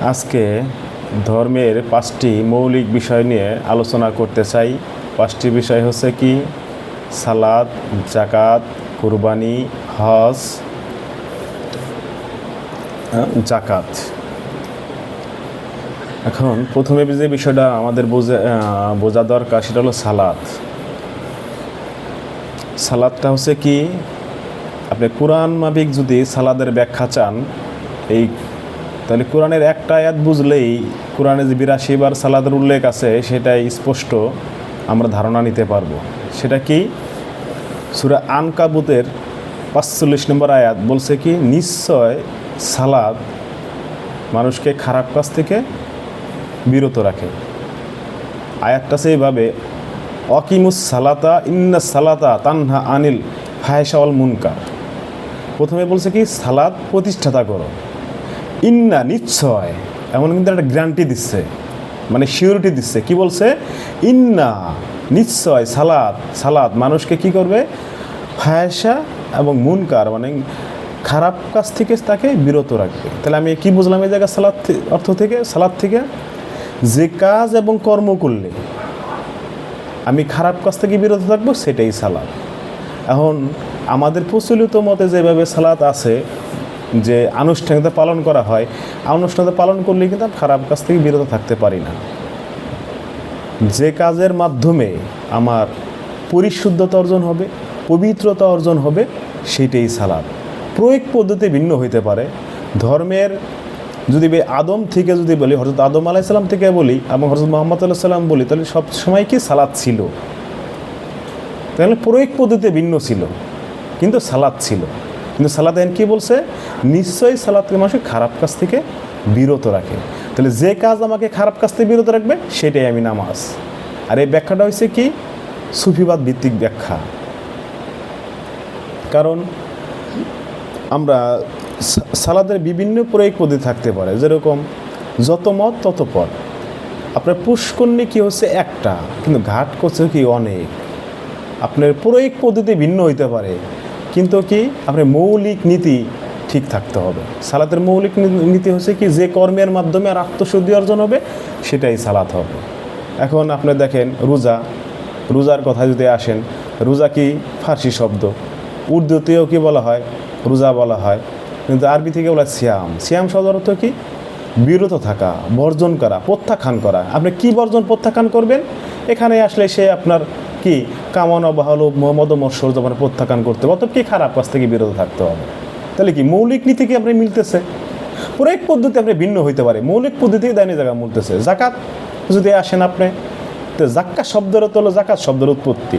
আজকে ধর্মের পাঁচটি মৌলিক বিষয় নিয়ে আলোচনা করতে চাই। পাঁচটি বিষয় হচ্ছে কি? সালাদ জাকাত কুরবানি, হজ জাকাত এখন প্রথমে যে বিষয়টা আমাদের বোঝা বোঝা দরকার সেটা হলো সালাদ। সালাদটা হচ্ছে কি? আপনি কোরআন মাফিক যদি সালাদের ব্যাখ্যা চান, এই তাহলে কোরআনের একটা আয়াত বুঝলেই কোরআনে যে বিরাশি বার সালাদের উল্লেখ আছে, সেটাই স্পষ্ট আমরা ধারণা নিতে পারব। সেটা কি? সুরা আনকাবুতের পাঁচচল্লিশ নম্বর আয়াত বলছে কি, নিশ্চয় সালাদ মানুষকে খারাপ কাজ থেকে বিরত রাখে। আয়াতটা সেইভাবে অকিমুস সালাতা ইন্না সালাতা তানহা আনিল ফায়সাওয়াল মুনকার। প্রথমে বলছে কি সালাদ প্রতিষ্ঠাতা করো। ইন্না নিশ্চয়। এমন কিন্তু একটা গ্যারান্টি দিচ্ছে। মানে সিউরিটি দিচ্ছে। কি বলছে? ইন্না নিশ্চয় সালাদ সালাদ মানুষকে কি করবে? ফায়সা এবং মুনকার মানে খারাপ কাজ থেকে তাকে বিরত রাখবে। তাহলে আমি কি বুঝলাম এই জায়গায় সালাদ অর্থ থেকে? সালাদ থেকে? যে কাজ এবং কর্ম করলে আমি খারাপ কাজ থেকে বিরত থাকব, সেটাই সালাদ এখন আমাদের প্রচলিত মতে যেভাবে সালাদ আছে যে আনুষ্ঠানিকতা পালন করা হয়, আনুষ্ঠানিকতা পালন করলে কিন্তু আমি খারাপ কাজ থেকে বিরত থাকতে পারি না। যে কাজের মাধ্যমে আমার পরিশুদ্ধতা অর্জন হবে, পবিত্রতা অর্জন হবে, সেটাই সালাদ। প্রয়োগ পদ্ধতি ভিন্ন হইতে পারে। ধর্মের যদি আদম থেকে যদি বলি হজরত আদম আলাইসাল্লাম থেকে বলি এবং হজরত মোহাম্মদ আল্লাহ সাল্লাম বলি, তাহলে সব সময় কি সালাদ ছিল? তাহলে প্রয়োগ পদ্ধতি ভিন্ন ছিল, কিন্তু সালাদ ছিল। কিন্তু সালাদ এন কি বলছে? নিশ্চয়ই সালাদকে মানুষকে খারাপ কাজ থেকে বিরত রাখে। তাহলে যে কাজ আমাকে খারাপ কাজ থেকে বিরত রাখবে, সেটাই আমি নামাজ। আর এই ব্যাখ্যাটা হচ্ছে কি? সুফিবাদ ভিত্তিক ব্যাখ্যা। কারণ আমরা সালাদের বিভিন্ন প্রয়োগ পদ্ধতি থাকতে পারে। যেরকম যত মত, তত পথ। আপনার পুষ্করণী কি হচ্ছে? একটা। কিন্তু ঘাট করছে কি? অনেক। আপনার প্রয়োগ পদ্ধতি ভিন্ন হইতে পারে। কিন্তু কি? আপনার মৌলিক নীতি ঠিক থাকতে হবে। সালাতের মৌলিক নীতি হচ্ছে কি? যে কর্মের মাধ্যমে আর আত্মশুদ্ধি অর্জন হবে, সেটাই সালাত হবে। এখন আপনি দেখেন, রোজা, রোজার কথা যদি আসেন, রোজা কি ফার্সি শব্দ? উর্দুতেও কি বলা হয়? রোজা বলা হয়। কিন্তু আরবি থেকে বলা সিয়াম। সিয়াম শব্দের অর্থ কি? বিরত থাকা, বর্জন করা, প্রত্যাখ্যান করা। আপনি কি বর্জন, প্রত্যাখ্যান করবেন? এখানে আসলে সে আপনার কি কামনা বাহল মদমৎসর যেমন প্রত্যাখ্যান করতে হবে? অতএব কি খারাপ কাজ থেকে বিরত থাকতে হবে? তাহলে কি মৌলিক নীতি কি আপনি মিলতেছে? প্রয়োগ পদ্ধতি আপনি ভিন্ন হইতে পারে। মৌলিক পদ্ধতি দায়নি জায়গা মিলতেছে। জাকাত যদি আসেন আপনি, তো জাক্কা শব্দের অর্থ হলো জাকাত শব্দের উৎপত্তি।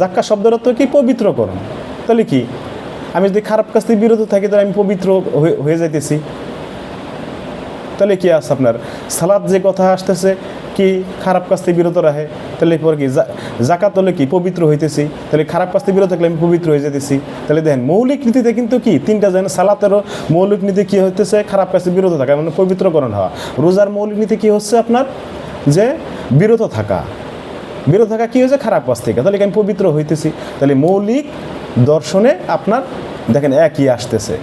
জাক্কা শব্দের অর্থ কি? পবিত্রকরণ। তাহলে কি? আমি যদি খারাপ কাজ থেকে বিরত থাকি, তাহলে আমি পবিত্র হয়ে যাইতেছি। তাহলে কি আছে আপনার? সালাদ যে কথা আসতেছে, কি খারাপ কাজ থেকে বিরত রাখে? তাহলে এরপর কি? জাকাত হলে কি? পবিত্র হইতেছি। তাহলে খারাপ কাজ থেকে বিরত থাকলে আমি পবিত্র হয়ে যেতেছি। তাহলে দেখেন, মৌলিক নীতিতে কিন্তু কি? তিনটা যেন সালাতেরও মৌলিক নীতি কি হইতেছে? খারাপ কাজ থেকে বিরত থাকা মানে পবিত্রকরণ হওয়া। রোজার মৌলিক নীতি কি হচ্ছে আপনার? যে বিরত থাকা। বিরত থাকা কি হয়েছে? খারাপ কাজ থেকে। তাহলে আমি পবিত্র হইতেছি? তাহলে মৌলিক দর্শনে আপনার, দেখেন, একই আসতেছে।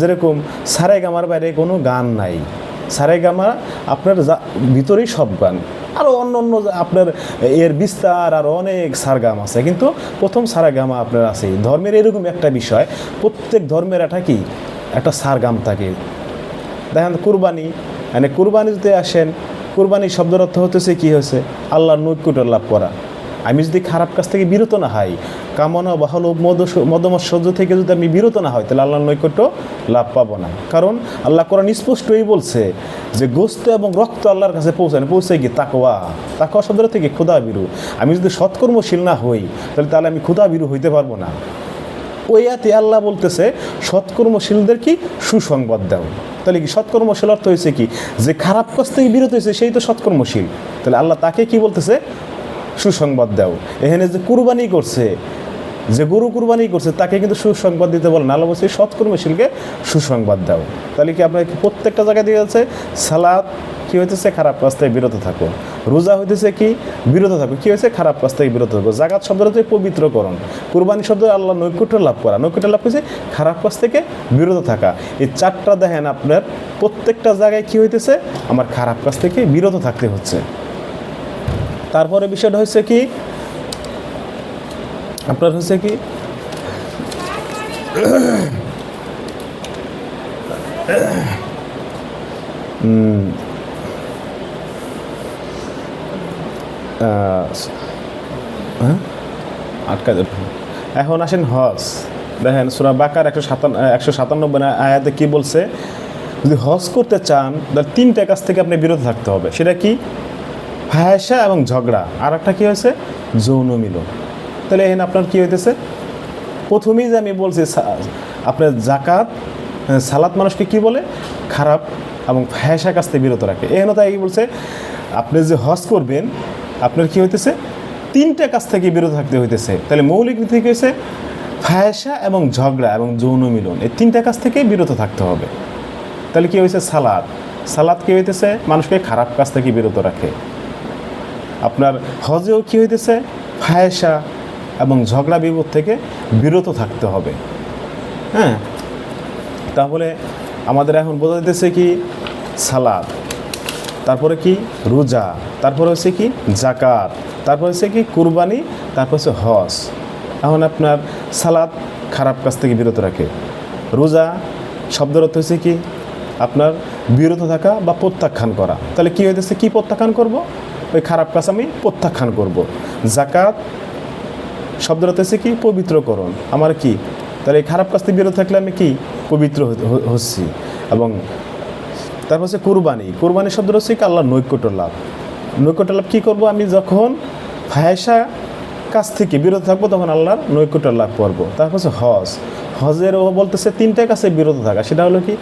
যেরকম সারে গামার বাইরে কোনো গান নাই। সারে গামা আপনার ভিতরেই সব গান। আরও অন্য অন্য আপনার এর বিস্তার আর অনেক সারগাম আছে। কিন্তু প্রথম সারাগামা আপনার আছে। ধর্মের এরকম একটা বিষয়, প্রত্যেক ধর্মের একটা কি? একটা সারগাম থাকে। দেখেন কুরবানি মানে কুরবানিতে আসেন কুরবানি শব্দের অর্থ হতেছে কি হয়েছে? আল্লাহর নৈকুট লাভ করা। আমি যদি খারাপ কাজ থেকে বিরত না হই, কামনা বাহল মদ মদমৎসর্য থেকে যদি আমি বিরত না হয় তাহলে আল্লাহর নৈকট্য লাভ পাবো না। কারণ আল্লাহ কোরআন স্পষ্টই বলছে যে গোস্ত এবং রক্ত আল্লাহর কাছে পৌঁছায় পৌঁছে কি তাকোয়া তাকোয়া শব্দের থেকে ক্ষুদা বিরু আমি যদি সৎকর্মশীল না হই, তাহলে তাহলে আমি ক্ষুদা বিরু হইতে পারব না। ওই আয়াতে আল্লাহ বলতেছে, সৎকর্মশীলদের কি সুসংবাদ দাও। তাহলে কি সৎকর্মশীল অর্থ হয়েছে কি? যে খারাপ কাজ থেকে বিরত হয়েছে সেই তো সৎকর্মশীল। তাহলে আল্লাহ তাকে কি বলতেছে? সুসংবাদ দাও। এখানে যে কুরবানি করছে, যে গরু কুরবানি করছে, তাকে কিন্তু সুসংবাদ দিতে বলে না। আল্লাহ বলছে সৎকর্মশীলকে সুসংবাদ দাও। তাহলে কি আপনার কি প্রত্যেকটা জায়গায় দিয়ে যাচ্ছে সালাদ কি হইতেছে? খারাপ কাজ থেকে বিরত থাকো। রোজা হইতেছে কি? বিরত থাকো। কি হয়েছে খারাপ কাজ থেকে বিরত থাকো। জাগাত শব্দ হচ্ছে পবিত্রকরণ। কুরবানি শব্দ আল্লাহ নৈকুট্য লাভ করা। নৈকুট্য লাভ হয়েছে খারাপ কাজ থেকে বিরত থাকা। এই চারটা দেখেন আপনার প্রত্যেকটা জায়গায় কি হইতেছে? আমার খারাপ কাজ থেকে বিরত থাকতে হচ্ছে। তারপরে বিষয়টা হচ্ছে কি? আপনার হচ্ছে কি? হ্যাঁ? আটকা যাবে এখন আসেন হজ। দেখেন সুরা বাকার একশো সাতান্ন একশো সাতানব্বই আয়াতে কি বলছে? যদি হজ করতে চান, তাহলে তিনটা কাজ থেকে আপনি বিরত থাকতে হবে। সেটা কি? ফায়াসা এবং ঝগড়া। আর একটা কী হয়েছে? যৌন মিলন। তাহলে এখানে আপনার কী হইতেছে? প্রথমেই যে আমি বলছি আপনার জাকাত সালাত মানুষকে কি বলে? খারাপ এবং ফায়াসা কাছ থেকে বিরত রাখে। এখানে তাই বলছে, আপনি যে হজ করবেন, আপনার কি হইতেছে? তিনটা কাছ থেকে বিরত থাকতে হইতেছে। তাহলে মৌলিক নীতি কী হয়েছে ফায়াসা এবং ঝগড়া এবং যৌন মিলন, এই তিনটা কাছ থেকে বিরত থাকতে হবে। তাহলে কী হয়েছে সালাদ সালাদ কী হইতেছে? মানুষকে খারাপ কাজ থেকে বিরত রাখে। আপনার হজেও কী হইতেছে? ফায়সা এবং ঝগড়া বিপদ থেকে বিরত থাকতে হবে। হ্যাঁ? তাহলে আমাদের এখন বোঝা যেতেছে কি? সালাদ তারপরে কি? রোজা। তারপরে হচ্ছে কি? জাকাত। তারপর হচ্ছে কি? কুরবানি। তারপর হচ্ছে হজ। এখন আপনার সালাদ খারাপ কাজ থেকে বিরত রাখে। রোজা শব্দের অর্থ হচ্ছে কি? আপনার বিরত থাকা বা প্রত্যাখ্যান করা। তাহলে কি হইতেছে? কি প্রত্যাখ্যান করব? ওই খারাপ কাজ আমি প্রত্যাখ্যান করব। জাকাত অর্থ হচ্ছে কি? পবিত্রকরণ। আমার কি? তাহলে এই খারাপ কাজ থেকে বিরত থাকলে আমি কি? পবিত্র হচ্ছি। এবং তারপর হচ্ছে কুরবানি। কুরবানি শব্দ হচ্ছে কি? আল্লাহ নৈকট্য লাভ। নৈকট্য লাভ কী করব আমি? যখন ফায়সা কাছ থেকে বিরত থাকব, তখন আল্লাহর নৈকট্য লাভ করব। তারপর হচ্ছে হজ। হজের ও বলতেছে তিনটা কাছে বিরত থাকা। সেটা হলো কি?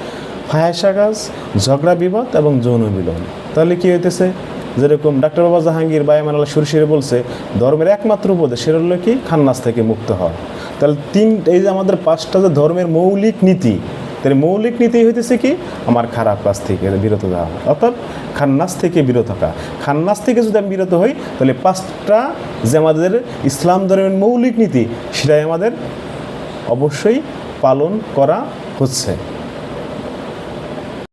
ফায়সা কাজ, ঝগড়া, বিবাদ এবং যৌন মিলন। তাহলে কী হইতেছে? যেরকম ডাক্তার বাবা জাহাঙ্গীর বা এমান আল্লাহ সুরশিরে বলছে, ধর্মের একমাত্র উপদেশ, সেটা হলো কি? খান্নাস থেকে মুক্ত হওয়া। তাহলে তিন, এই যে আমাদের পাঁচটা যে ধর্মের মৌলিক নীতি, তাহলে মৌলিক নীতি হইতেছে কি? আমার খারাপ কাজ থেকে বিরত দেওয়া অর্থাৎ খান্নাস থেকে বিরত থাকা। খান্নাস থেকে যদি আমি বিরত হই, তাহলে পাঁচটা যে আমাদের ইসলাম ধর্মের মৌলিক নীতি, সেটাই আমাদের অবশ্যই পালন করা হচ্ছে।